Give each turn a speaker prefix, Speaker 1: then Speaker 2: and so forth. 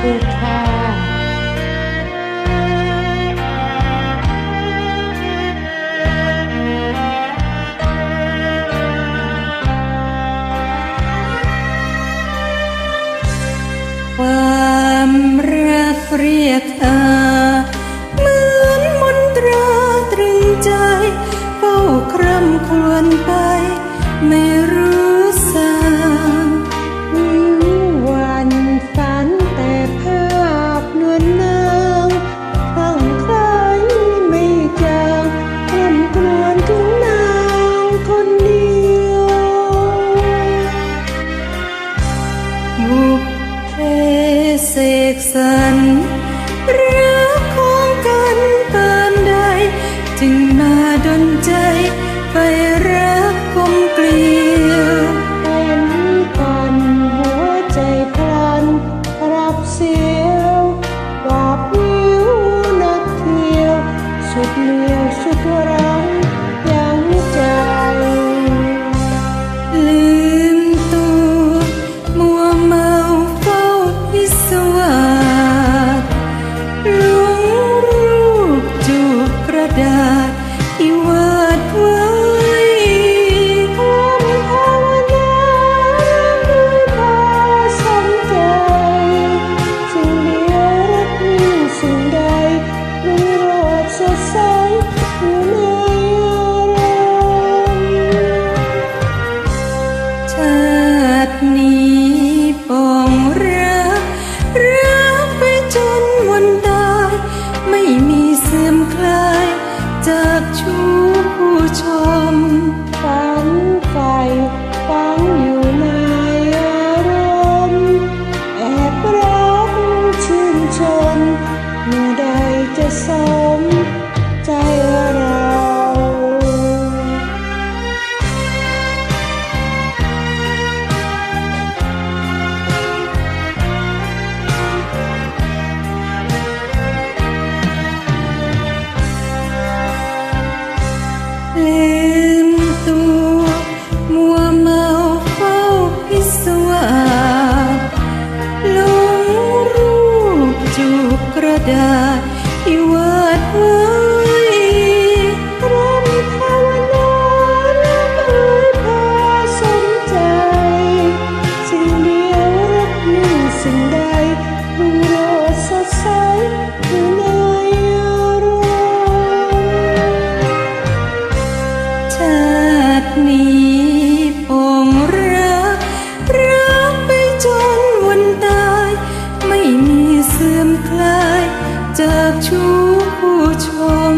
Speaker 1: ความรัเรียกอาเหมือนมนตราตรึงใจ เฝ้าคร่ำครวญไป ไม่รู้ เสกสรรรักของกันปานใด จึงมาดนใจไปรักกลมเกลียวเป็นปันหัวใจพลันรับเสียวกับวิวนักเที่ยว สุดเลี้ยวสุดรัง ni Hey. จากชู้ผู้ชม